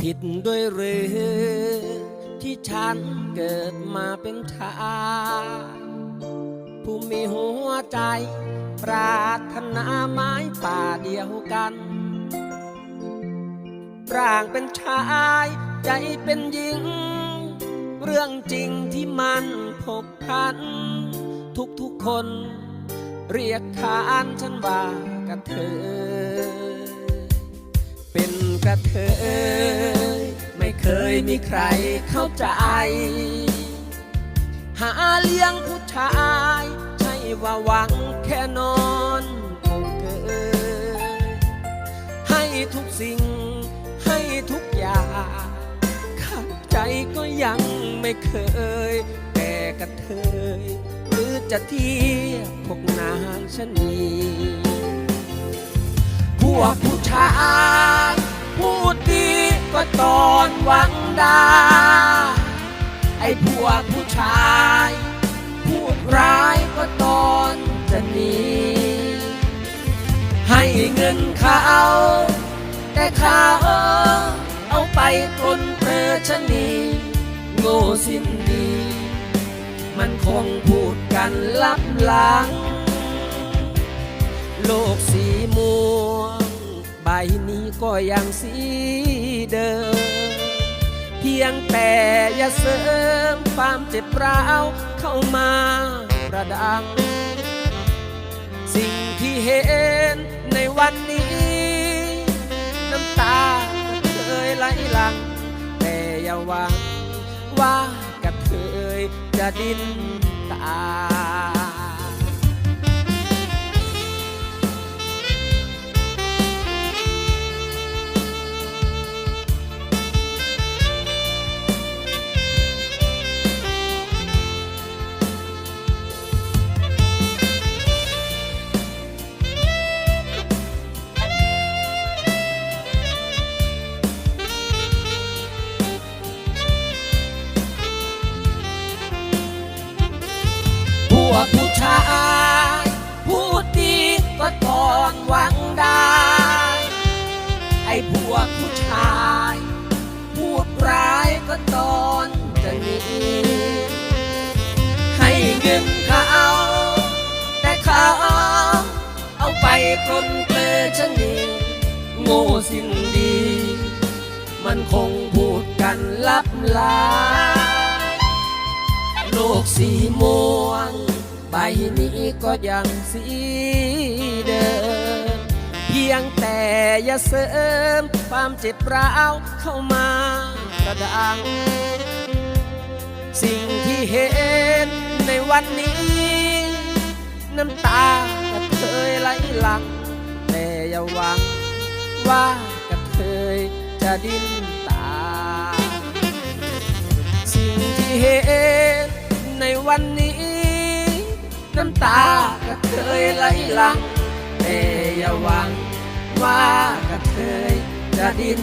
ผิดด้วยหรือ ที่ฉันเกิดมาเป็นชายผู้มีหัวใจ ปรารถนาไม้ป่าเดียวกัน ร่างเป็นชายใจเป็นหญิง เรื่องจริงที่มันพบพัน ทุกๆคน เรียกขานฉันว่ากระเทยเป็นกระเทย เคยมีใครเข้าใจ หาเลี้ยงผู้ชาย ใช่ว่าหวังแค่นอนคงเกยให้ทุกสิ่งให้ทุกอย่างขัดใจก็ยังไม่เคย แต่กระเทยหรือจะเทียบพวกนางชนีพวกผู้ชาย นหวังดา ไอ้พวกผู้ชายพูดร้ายก็ตอนจะหนีให้เงินเขาแต่เขาเอาไปปลนเปรอชนีโง่สิ้นดี มันคงพูดกันลับหลัง โลกสีม่วง ใบนี้ก็ยังสีเดิม ยงแต่อย่าเสริมความเจ็บร้าวเข้ามาประดัง สิ่งที่เห็นในวันนี้ น้ำตาเคยไหลหลัง แต่อย่าหวังว่ากระเทยจะดิ้นตา วกผู้ชายพูดดีก็ตอนหวังได้ ไอ้พวกผู้ชายพูดร้ายก็ตอนจะหนีให้เงินเขาแต่เขาเอาไปปลนเปลือชนีโง่สิ้นดี มันคงพูดกันลับหลาโลกสีม่วง ใบนี้ก็ยังสีเดิม เพียงแต่อย่าเสริม ความเจ็บร้าวเข้ามาประดัง สิ่งที่เห็นในวันนี้ น้ำตาก็เคยไหลหลัง แต่อย่าหวังว่ากระเทยจะดิ้นตา สิ่งที่เห็นในวันนี้ น้ำตาก็เคยไหลหลังแต่อย่าหวังว่ากระเทยจะดิ้น